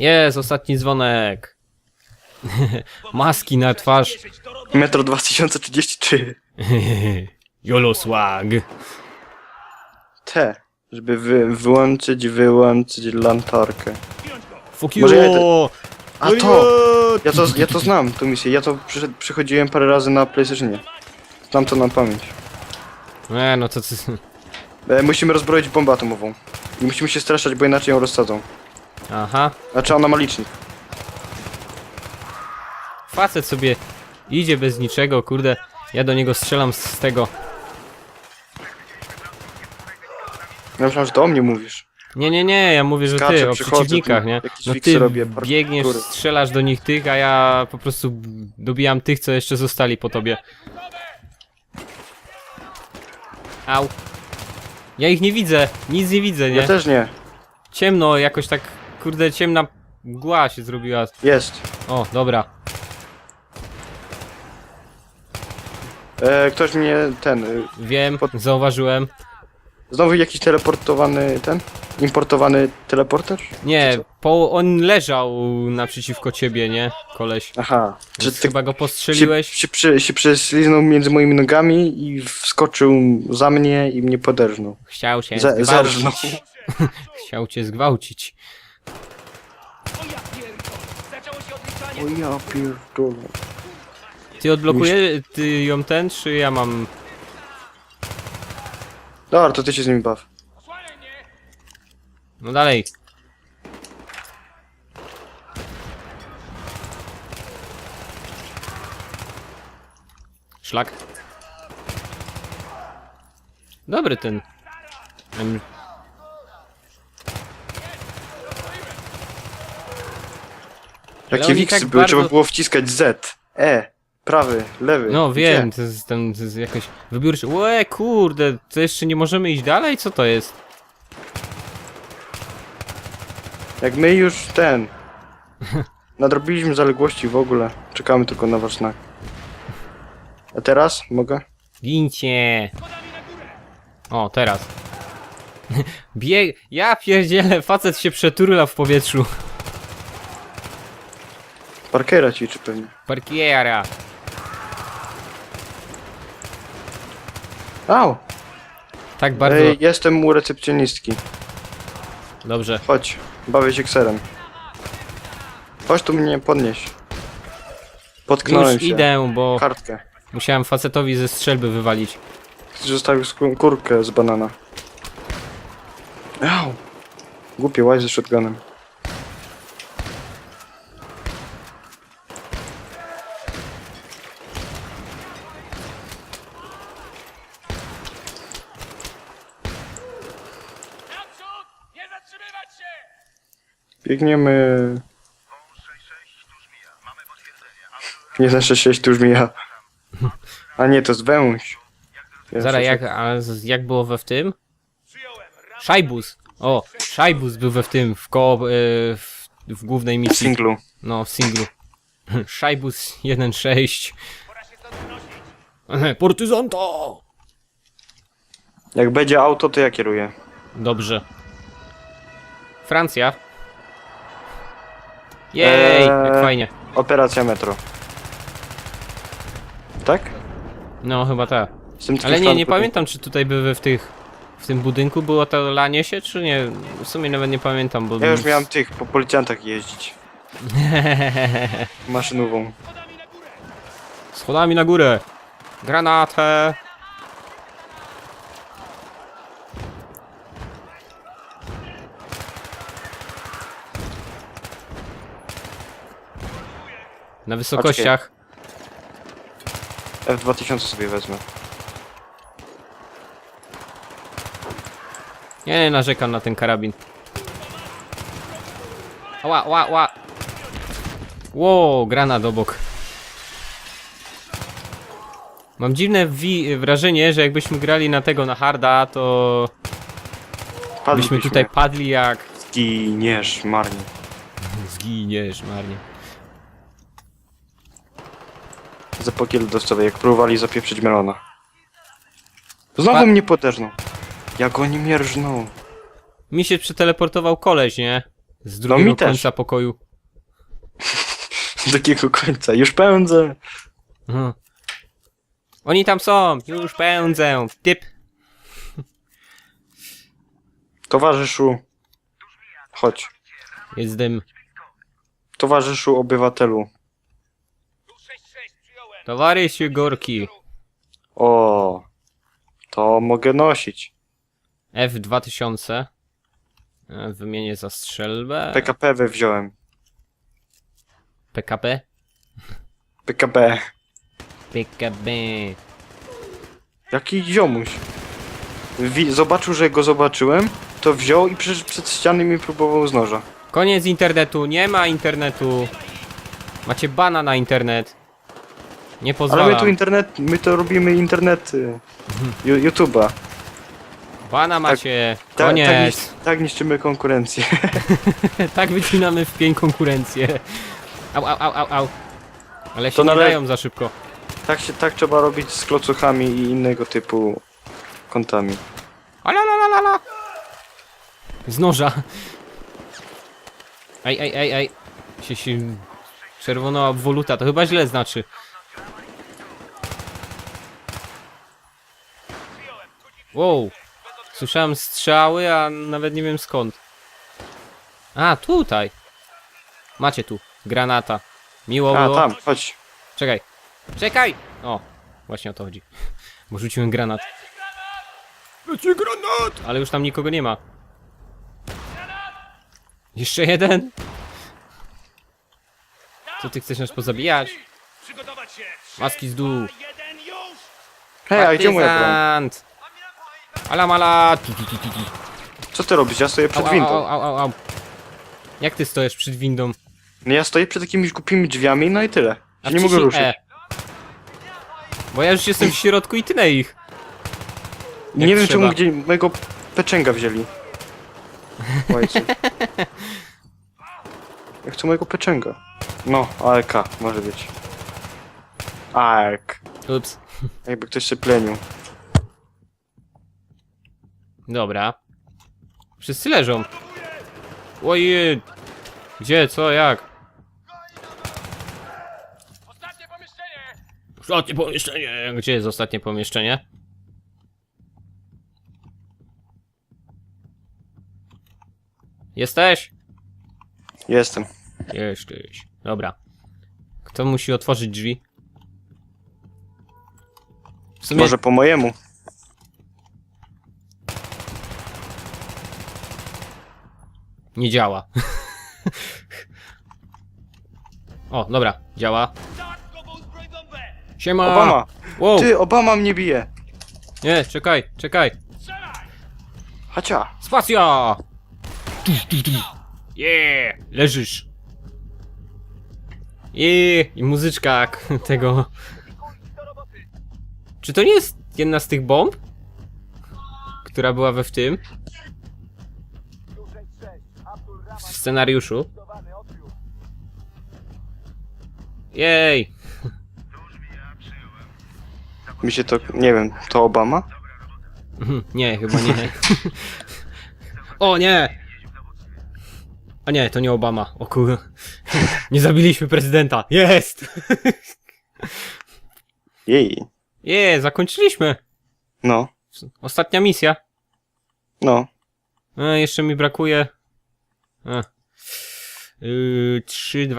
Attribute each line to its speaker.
Speaker 1: Jest, ostatni dzwonek. Maski na twarz.
Speaker 2: Metro 2033.
Speaker 1: Yolo swag.
Speaker 2: Te, żeby wy, wyłączyć, wyłączyć lantarkę.
Speaker 1: Fuck you.
Speaker 2: Może ja to- A
Speaker 1: Oj,
Speaker 2: to! Ja to, ja to znam, tą misję. Ja to przyszedł, przychodziłem parę razy na PlayStationie. Znam to na pamięć.
Speaker 1: Nie, no to... to
Speaker 2: E, musimy rozbroić bombę atomową. I musimy się straszać, bo inaczej ją rozsadzą.
Speaker 1: Aha.
Speaker 2: Znaczy ona ma licznik.
Speaker 1: Facet sobie idzie bez niczego, kurde. Ja do niego strzelam z tego.
Speaker 2: Ja myślałem, że do mnie mówisz.
Speaker 1: Nie, nie, nie, ja mówię, że ty, o
Speaker 2: przychodzę,
Speaker 1: przeciwnikach,
Speaker 2: tu
Speaker 1: nie? No ty
Speaker 2: robię, parkour.
Speaker 1: biegniesz, strzelasz do nich tych, a ja po prostu dobijam tych, co jeszcze zostali po tobie. Au. Ja ich nie widzę, nic nie widzę, nie?
Speaker 2: Ja też nie.
Speaker 1: Ciemno, jakoś tak, kurde, ciemna mgła się zrobiła.
Speaker 2: Jest.
Speaker 1: O, dobra.
Speaker 2: E, ktoś mnie ten. Y,
Speaker 1: Wiem,
Speaker 2: Pod-
Speaker 1: zauważyłem.
Speaker 2: znowu jakiś teleportowany ten? Importowany teleporter?
Speaker 1: Nie, po, on leżał naprzeciwko ciebie, nie? Koleś.
Speaker 2: Aha.
Speaker 1: Więc
Speaker 2: ty
Speaker 1: chyba go
Speaker 2: się,
Speaker 1: postrzeliłeś?
Speaker 2: się, przy, się prześliznął między moimi nogami i wskoczył za mnie i mnie poderżnął.
Speaker 1: Chciał cię
Speaker 2: Ze- zerżnął.
Speaker 1: zgwałcić. Chciał cię zgwałcić.
Speaker 2: O ja pierdolę.
Speaker 1: Ty odblokuje ty ją ten, czy ja mam...
Speaker 2: Dobra, to ty się z nimi baw.
Speaker 1: No dalej. Szlak. Dobry ten. Ale
Speaker 2: Jakie
Speaker 1: oni
Speaker 2: wiksy
Speaker 1: tak
Speaker 2: były,
Speaker 1: bardzo-
Speaker 2: trzeba było wciskać Z, E, prawy, lewy.
Speaker 1: No wiem,
Speaker 2: Gdzie?
Speaker 1: to jest, ten, to jest jakoś wybiórczy. Łe, kurde, to jeszcze nie możemy iść dalej? Co to jest?
Speaker 2: Jak my już ten... Nadrobiliśmy zaległości w ogóle. Czekamy tylko na wasz znak. A teraz? Mogę?
Speaker 1: Gincie! O, teraz. Bieg... Ja pierdzielę, facet się przeturla w powietrzu.
Speaker 2: Parkera ćwiczy pewnie.
Speaker 1: Parkiera.
Speaker 2: Au!
Speaker 1: Tak bardzo...
Speaker 2: Ej, jestem u recepcjonistki.
Speaker 1: Dobrze.
Speaker 2: Chodź, bawię się kserem. Chodź tu mnie podnieś. Potknąłem
Speaker 1: Już
Speaker 2: się.
Speaker 1: idę, bo
Speaker 2: Kartkę.
Speaker 1: musiałem facetowi ze strzelby wywalić.
Speaker 2: Zostawił kurkę z banana. Au! Głupie łaj ze shotgunem. Biegniemy. Nie znaczy 6 tu już mija. A nie, to jest węż.
Speaker 1: Zaraz, jak, a z- jak było we w tym? Szajbus. O, Szajbus był we w tym, w koło... e, w, w głównej
Speaker 2: W
Speaker 1: misji.
Speaker 2: singlu.
Speaker 1: No, w singlu. Szajbus 1.6. Portyzanto!
Speaker 2: Jak będzie auto, to ja kieruję.
Speaker 1: Dobrze. Francja. Jej,
Speaker 2: Eee.
Speaker 1: jak fajnie.
Speaker 2: Operacja metro. Tak?
Speaker 1: No, chyba tak.
Speaker 2: Z tym
Speaker 1: Ale nie, nie pamiętam, czy tutaj były w tych... W tym budynku było to lanie się, czy nie? W sumie nawet nie pamiętam, bo...
Speaker 2: Ja już miałem tych, po policjantach jeździć. Maszynową.
Speaker 1: Schodami na górę. Granatę. Na wysokościach.
Speaker 2: F2000 sobie wezmę.
Speaker 1: Nie, nie narzekam na ten karabin. Ła, ła, ła. Ło, granat obok. Mam dziwne wrażenie, że jakbyśmy grali na tego, na harda, to byśmy
Speaker 2: Padlibyśmy.
Speaker 1: tutaj padli jak...
Speaker 2: Zginiesz marnie.
Speaker 1: Zginiesz marnie.
Speaker 2: Za pokiel dostawy, jak próbowali zapieprzyć melona. Znowu
Speaker 1: Pa-
Speaker 2: mnie poderżną. Jak oni mnie rżną.
Speaker 1: Mi się przeteleportował koleś, nie? Z
Speaker 2: mi
Speaker 1: drugiego
Speaker 2: też.
Speaker 1: końca pokoju.
Speaker 2: Do jakiego końca? Już pędzę.
Speaker 1: Mhm. Oni tam są! Już pędzę! Typ!
Speaker 2: Towarzyszu. Chodź.
Speaker 1: Jest dym.
Speaker 2: Towarzyszu obywatelu.
Speaker 3: Tu 6-6, przyjąłem.
Speaker 1: Towarysiu Gorki.
Speaker 2: O. To mogę nosić.
Speaker 1: F2000. E, Wymienię za strzelbę.
Speaker 2: PKP we wziąłem.
Speaker 1: PKP?
Speaker 2: PKP.
Speaker 1: PKB.
Speaker 2: Jaki ziomuś. Wi zobaczył, że go zobaczyłem, to wziął i przed ściany mi próbował z noża.
Speaker 1: Koniec internetu, nie ma internetu. Macie bana na internet. Nie
Speaker 2: Ale
Speaker 1: pozwalam.
Speaker 2: my tu internet, my to robimy internet y, Ju- YouTube'a.
Speaker 1: Bana macie.
Speaker 2: Tak, tak,
Speaker 1: Koniec.
Speaker 2: nisz, tak niszczymy konkurencję.
Speaker 1: Tak, wycinamy w pień konkurencję. Au, au, au, au, au. Ale się
Speaker 2: To
Speaker 1: nie
Speaker 2: nale-
Speaker 1: dają za szybko.
Speaker 2: tak się tak trzeba robić z klocuchami i innego typu kontami.
Speaker 1: Ala, la, la, la, la. Z noża. Ej, ej, ej, ej. Się, się... Czerwona woluta, to chyba źle znaczy. Wow. Słyszałem strzały, a nawet nie wiem skąd. A, tutaj. Macie tu. Granata. Miło
Speaker 2: A,
Speaker 1: było.
Speaker 2: tam, chodź.
Speaker 1: Czekaj. Czekaj! O, właśnie o to chodzi. Bo rzuciłem granat. Leci granat! Ale już tam nikogo nie ma. Jeszcze jeden? Co ty chcesz nas pozabijać?
Speaker 3: Przygotować się.
Speaker 1: Maski z dół.
Speaker 3: Jeden już.
Speaker 2: Hej, a gdzie moja broń?
Speaker 1: Partyzant! Ala mala! Tu, tu, tu, tu, tu.
Speaker 2: Co ty robisz? Ja stoję
Speaker 1: Au,
Speaker 2: przed
Speaker 1: au,
Speaker 2: windą.
Speaker 1: au, au, au, au. Jak ty stoisz przed windą?
Speaker 2: No ja stoję przed jakimiś głupimi drzwiami, no i tyle.
Speaker 1: A
Speaker 2: Się nie mogę
Speaker 1: wciśnij
Speaker 2: ruszyć.
Speaker 1: E. Bo ja już jestem w środku i tnę ich.
Speaker 2: nie
Speaker 1: jak
Speaker 2: wiem
Speaker 1: trzeba.
Speaker 2: czemu gdzie mojego peczęga wzięli. Ojcu. Ja chcę mojego peczęga. No, ARK może być. ARK.
Speaker 1: Ups.
Speaker 2: Jakby ktoś się plenił.
Speaker 1: Dobra. Wszyscy leżą. Ojej. Gdzie, co, jak?
Speaker 3: Ostatnie pomieszczenie.
Speaker 1: Ostatnie pomieszczenie. Gdzie jest ostatnie pomieszczenie? Jesteś?
Speaker 2: Jestem.
Speaker 1: Jesteś. Dobra. Kto musi otworzyć drzwi? W sumie...
Speaker 2: Może po mojemu.
Speaker 1: Nie działa. o, dobra, działa. Siema!
Speaker 2: Obama!
Speaker 1: Wow!
Speaker 2: Ty, Obama mnie bije!
Speaker 1: Nie, czekaj, czekaj.
Speaker 2: Hacia!
Speaker 1: Spacja! Yeah! Leżysz. Yeah! I muzyczka k- tego. Czy to nie jest jedna z tych bomb? Która była we w tym? W scenariuszu. Jej!
Speaker 2: Mi się to... nie wiem, to Obama?
Speaker 1: Mhm, Nie, chyba nie. O nie! A nie, to nie Obama. O kur... Nie zabiliśmy prezydenta. Jest!
Speaker 2: Jej.
Speaker 1: Je, zakończyliśmy.
Speaker 2: No,
Speaker 1: Ostatnia misja.
Speaker 2: no.
Speaker 1: E, jeszcze mi brakuje. E. Yy, 3, 2,